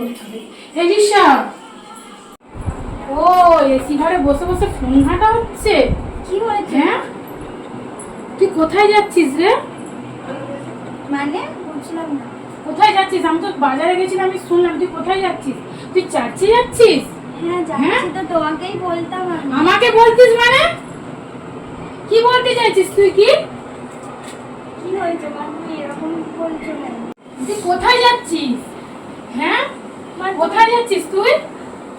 করতে হবে এই রিসা ও এসি ঘরে বসে বসে ফোন ঘাটা হচ্ছে। কি হয়েছে? হ্যাঁ? তুই কোথায় যাচ্ছিস রে? মানে? বুঝলাম না। কোথায় যাচ্ছিস? আমি তো বাজারে গেছিলাম আমি শুনলাম তুই কোথায় যাচ্ছিস? তুই চার্চে যাচ্ছিস? হ্যাঁ হ্যাঁ? যাচ্ছি তো তোমাকেই বলতাম আমি। আমাকে বলতিস মানে? কি বলতে চাইছিস তুই কি? কি হয়েছে মা এরকম বলছো কেন? তুই কোথায় যাচ্ছিস? হ্যাঁ? কোথায় যাচ্ছিস তুই?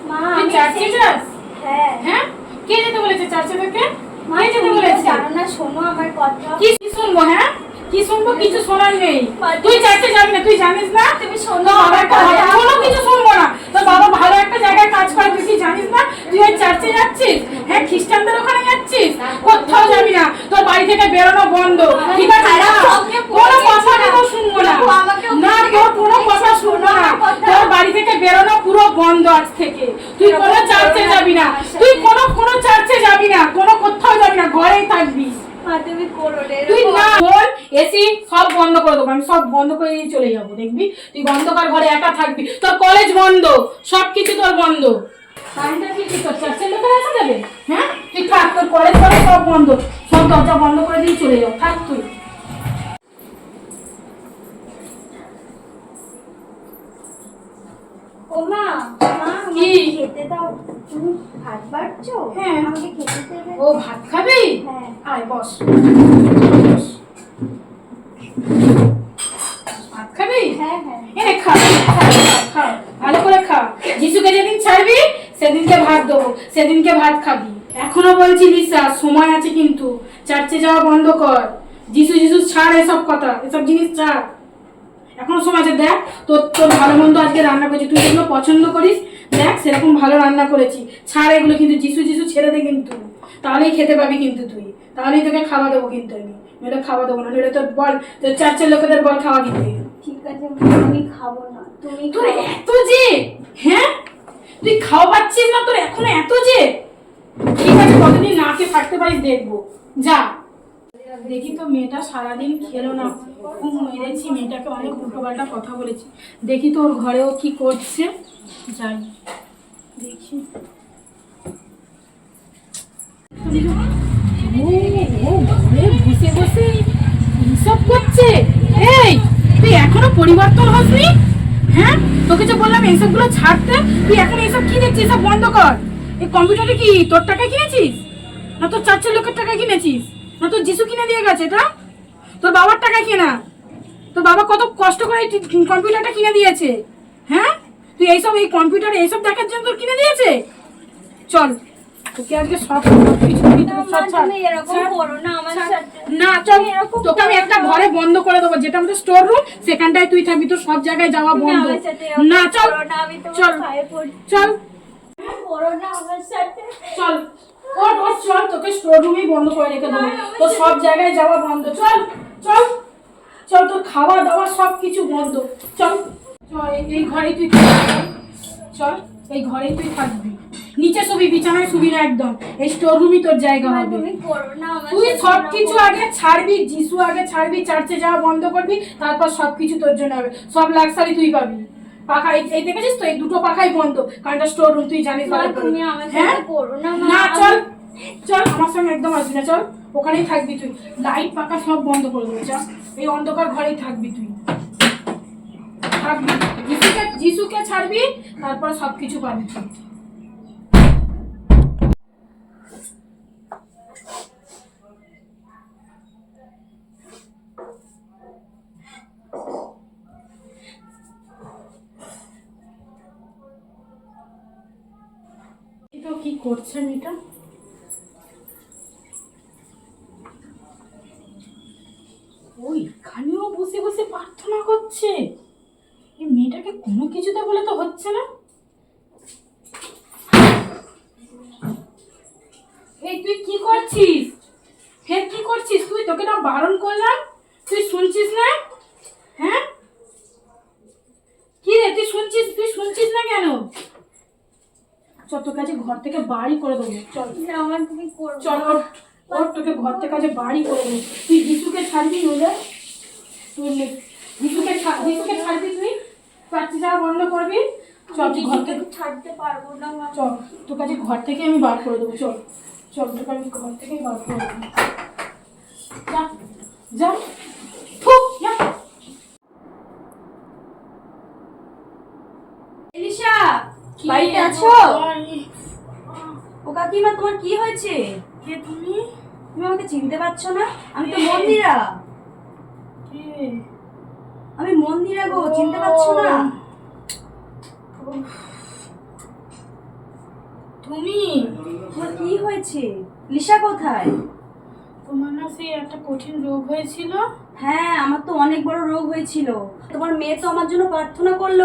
মা তুই চার্চে যাস? হ্যাঁ। হ্যাঁ? কে যেতে বলেছে চার্চে তোকে? মা যেতে বলেছে? জানো না শোনো আমার কথা। কি শুনব হ্যাঁ? কি শুনব? কিছু শোনার নেই। তুই চার্চে যাবি না তুই জানিস না? তুমি শোনো আমার কথা। কোনো কিছু শুনব না। বাবা ভালো একটা জায়গায় কাজ করে তুই কি জানিস না? তুই ওই চার্চে যাচ্ছিস? হ্যাঁ খ্রিস্টানদের ওখানে যাচ্ছিস? কোথাও যাবি না। তোর বাড়ি থেকে বেরোনো বন্ধ। ঠিক আছে কোনো কথা। তো শুনব না দেখো, আমাকেও না বলতে তোর কোনো গেছিলাম, কথা শুনব না আমার কথা। তোর বাড়ি থেকে বেরোনো পুরো বন্ধ আজ থেকে। তুই কোনো চার্চে যাবি না। তুই কোনো কোনো চার্চে যাবি না। কোনো কোথাও যাবি না। ঘরেই থাকবি। তুই। না ফোন এসি সব বন্ধ করে দেবো। আমি সব বন্ধ করে দিয়ে চলে যাব দেখবি? তুই ঘরে একা থাকবি। তোর কলেজ বন্ধ। সব কিছু তোর বন্ধ। কারেন্টটা কি কি তোর চার্চের লোকের আসা যাবে? হ্যাঁ? তুই থাক তোর কলেজ সব বন্ধ। সব দরজা বন্ধ করে দিয়ে চলে যাও। থাক তুই। ও মা কি? খেতে দাও। তুমি ভাত বাড়ছো? হ্যাঁ। আমাকে খেতে দেবে ও ভাত খাবি? হ্যাঁ। আয় বস। ভাত খাবি? হ্যাঁ হ্যাঁ। এনে খা। ভালো করে খা। যিশুকে যেদিন ছাড়বি সেদিনকে ভাত দেবো। সেদিনকে ভাত খাবি। এখনও বলছি লিসা সময় আছে কিন্তু। চার্চে যাওয়া বন্ধ কর। যিশু যিশু ছাড় এসব কথা। এসব জিনিস ছাড়। এখনও সময় আছে দেখ। তোর তোর ভালো মন্দ আজকে রান্না করেছি তুই যেগুলো পছন্দ করিস দেখ সেরকম ভালো রান্না করেছি। ছাড় এগুলো কিন্তু যিশু যিশু ছেড়ে দে কিন্তু। তাহলেই খেতে পাবি কিন্তু তুই। তাহলেই তোকে খাওয়া দেবো কিন্তু আমি। নইলে খাওয়া দেবো না নইলে তোর বল তোর চার চার লোকেদের বল খাওয়া দিতে ঠিক আছে আমি খাব না। তুমি তোর এত যে হ্যাঁ? তুই খাওয়া পাচ্ছিস না তোর এখনও এত যে? ঠিক আছে কতদিন না খেয়ে থাকতে পারিস দেখব। যা। দেখি তো মেয়েটা সারাদিন খেলো না। খুব মেরেছি, মেয়েটাকে অনেক উল্টোপাল্টা কথা বলেছি। দেখি তো ওর ঘরেও কি করছে। যাই, দেখি। করছে পরিবর্তন হ্যাঁ তোকে বললাম তুই এখন এইসব বন্ধ কর। এই কম্পিউটারটা কি তোর টাকায় কিনেছিস? না তোর চারচার লোকের টাকায় কিনেছিস? না তোর যিশু কিনে দিয়ে গেছে এটা? তোর বাবার টাকায় কেনা। তোর বাবা কত কষ্ট করে কম্পিউটারটা কিনে দিয়েছে হ্যাঁ? তুই এইসব এই কম্পিউটার এইসব দেখার জন্য তোর কিনে দিয়েছে? চল তোকে আজকে সব না, চল তোকে আমি একটা ঘরে বন্ধ করে দেবো যেটা আমাদের স্টোর রুম সেখানটায় তুই থাকবি তোর সব জায়গায় যাওয়া বন্ধ। না চল চল চল। চল ওর ওর চল তোকে স্টোর রুমেই বন্ধ করে রেখে দেবো। তোর সব জায়গায় যাওয়া বন্ধ। চল চল চল তোর খাওয়া দাওয়া সব কিছু বন্ধ। চল চল এই- ঘরেই তুই চল এই ঘরেই তুই থাকবি। নিচে শুবি বিছানায় শুবি না একদম। এই স্টোর রুমই তোর জায়গা হবে। তুই সব কিছু আগে ছাড়বি যিশু আগে ছাড়বি চার্চে যাওয়া বন্ধ করবি তারপর সব কিছু তোর জন্য হবে। সব লাক্সারি তুই পাবি। পাখা এই দেখেছিস তো? এই দুটো পাখাই বন্ধ। কারণ এটা স্টোর রুম তুই জানিস ভালো করে। হ্যাঁ? না চল। চল আমার সঙ্গে একদম আসবি না চল। ওখানেই থাকবি তুই। লাইট পাখা সব বন্ধ করে দেবে চল। এই অন্ধকার ঘরেই থাকবি তুই। থাকবি। যিশুকে যিশুকে ছাড়বি তারপর সব কিছু পাবি তুই। এটা? কি করছে মেয়েটা ওই এখানেও বসে বসে প্রার্থনা করছে। এই মেয়েটাকে কোনো কিছুতে বলে তো হচ্ছে না। এই, তুই কি করছিস? ফের কি করছিস? তুই তোকে না বারণ করলাম? তুই শুনছিস না? হ্যাঁ? কি রে, তুই শুনছিস? তুই শুনছিস না কেন? চল তোর কাছে ঘর থেকে বাড়ি করে দেবো। চল। চল ওর তোকে ঘর থেকে কাজে বাড়ি করে দেবো। তুই যিশুকে ছাড়বি নইলে? তুই যিশুকে যিশুকে ছাড়বি তুই? চার্চে যাওয়া বন্ধ করবি? চল তুই ঘর থেকে ছাড়তে পারব না চল তোর কাছে ঘর থেকে আমি বার করে দেবো। চল চল তোকে আমি ঘর থেকে বার করে দেবো। যা যা। কি বাড়িতে আছো? ও কাকিমা তোমার কি হয়েছে? কে তুমি? তুমি আমাকে চিনতে পারছ না? আমি তো মন্দিরা। কে? আমি মন্দিরা গো চিনতে পারছ না? তুমি? তোমার কি হয়েছে? লিসা কোথায়? তোমার না সেই একটা কঠিন রোগ হয়েছিল। হ্যাঁ আমার তো অনেক বড় রোগ হয়েছিল। তোমার মেয়ে তো আমার জন্য প্রার্থনা করল।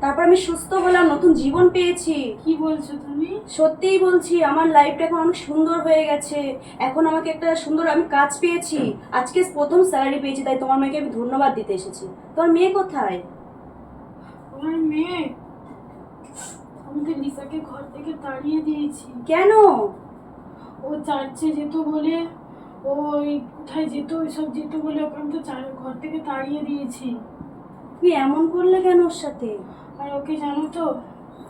তারপর আমি সুস্থ হলাম নতুন জীবন পেয়েছি। কি বলছো তুমি? সত্যিই বলছি আমার লাইফটা এখন অনেক সুন্দর হয়ে গেছে। এখন আমাকে একটা সুন্দর আমি কাজ পেয়েছি। আজকে প্রথম স্যালারি পেয়েছি তাই তোমার মেয়েকে আমি ধন্যবাদ দিতে এসেছি। তোমার মেয়ে কোথায়? তোমার মেয়ে আমি তো লিসাকে ঘর থেকে তাড়িয়ে দিয়েছি। কেন? ও চার্চে যেত বলে ওই কোথায় যেত ওইসব যেত বলে ওকে আমি তো ঘর থেকে তাড়িয়ে দিয়েছি। তুমি এমন করলে কেন ওর সাথে? আর ওকে জানো তো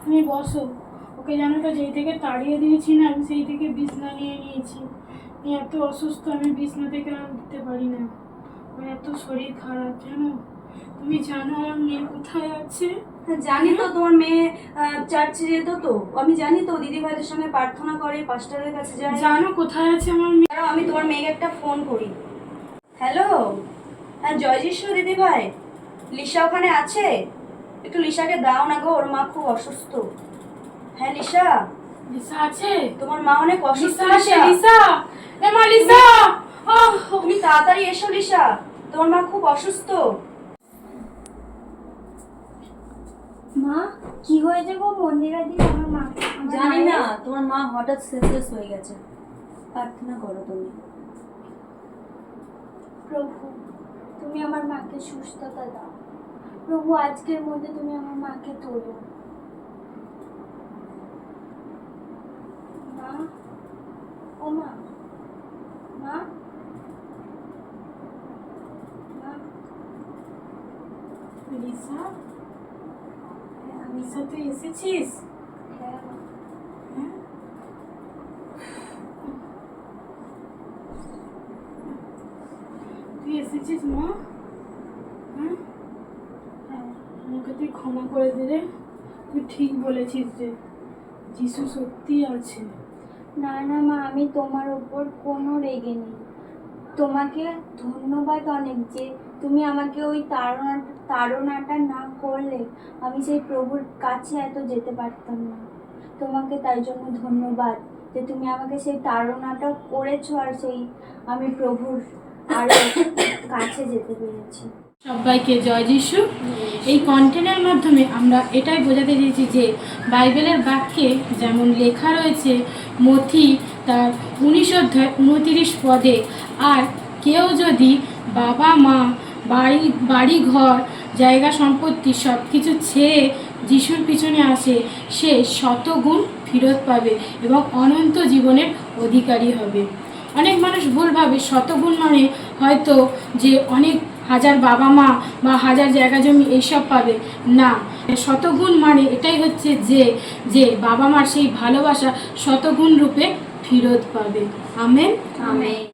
তুমি বসো। ওকে জানো তো যেই থেকে তাড়িয়ে দিয়েছি না আমি সেই থেকে বিছনা নিয়ে নিয়েছি। আমি এত অসুস্থ আমি বিছনা থেকে আর উঠতে পারি না। আমার এত শরীর খারাপ জানো? তুমি জানো আমার মেয়ে কোথায় আছে? জানি তো তোমার মেয়ে চার্চে যেত তো আমি জানি তো দিদি ভাইদের সঙ্গে প্রার্থনা করে পাস্টারের কাছে যায়। জানো কোথায় আছে আমার মেয়ে? আমি তোমার মেয়েকে একটা ফোন করি। হ্যালো? হ্যাঁ জয় যিশু দিদি ভাই লিসা ওখানে আছে? একটু লিসাকে দাও না গো ওর মা খুব অসুস্থ। হ্যাঁ লিসা? লিসা আছে? তোমার মা অনেক অসুস্থ আছে লিসা। এ মা লিসা! তুমি তাড়াতাড়ি এসো লিসা। তোমার মা খুব অসুস্থ। মা কি হয়েছে গো? মন্দিরা দিয়ে আমার মা জানি না তোমার মা হঠাৎ সেন্সলেস হয়ে গেছে। প্রার্থনা করো তুমি। প্রভু তুমি আমার মাকে সুস্থতা দাও। প্রভু আজকের মধ্যে তুমি আমার মাকে তোলো। মা ও মা মা মা। লিসা হ্যাঁ, তুই এসেছিস? হ্যাঁ। হ্যাঁ? তুই এসেছিস মা? হ্যাঁ? হ্যাঁ। আমাকে তুই ক্ষমা করে দিলে তুই ঠিক বলেছিস যে যিশু সত্যি আছে। না না মা আমি তোমার ওপর কোনো রেগে নেই। তোমাকে ধন্যবাদ অনেক যে তুমি আমাকে ওই তাড়না তাড়নাটা না করলে আমি সেই প্রভুর কাছে এত যেতে পারতাম না। তোমাকে তাই জন্য ধন্যবাদ যে তুমি আমাকে সেই তাড়নাটা করেছ আর সেই আমি প্রভুর আরও কাছে যেতে পেরেছি। সবাইকে জয় যিশু। এই কন্টেন্টের মাধ্যমে আমরা এটাই বোঝাতে চেয়েছি যে বাইবেলের বাক্যে যেমন লেখা রয়েছে মথি তার উনিশ অধ্যায় উনতিরিশ পদে, আর কেউ যদি বাবা মা বাড়ি বাড়ি ঘর জায়গা সম্পত্তি সব কিছু ছেড়ে যিশুর পিছনে আসে, সে শতগুণ ফেরত পাবে এবং অনন্ত জীবনের অধিকারী হবে। অনেক মানুষ ভুলভাবে শতগুণ মানে হয়তো যে অনেক হাজার বাবা মা বা হাজার জায়গা জমি এইসব পাবে। না, শতগুণ মানে এটাই হচ্ছে যে যে বাবা মার সেই ভালোবাসা শতগুণ রূপে ফেরত পাবে। আমেন? আমেন।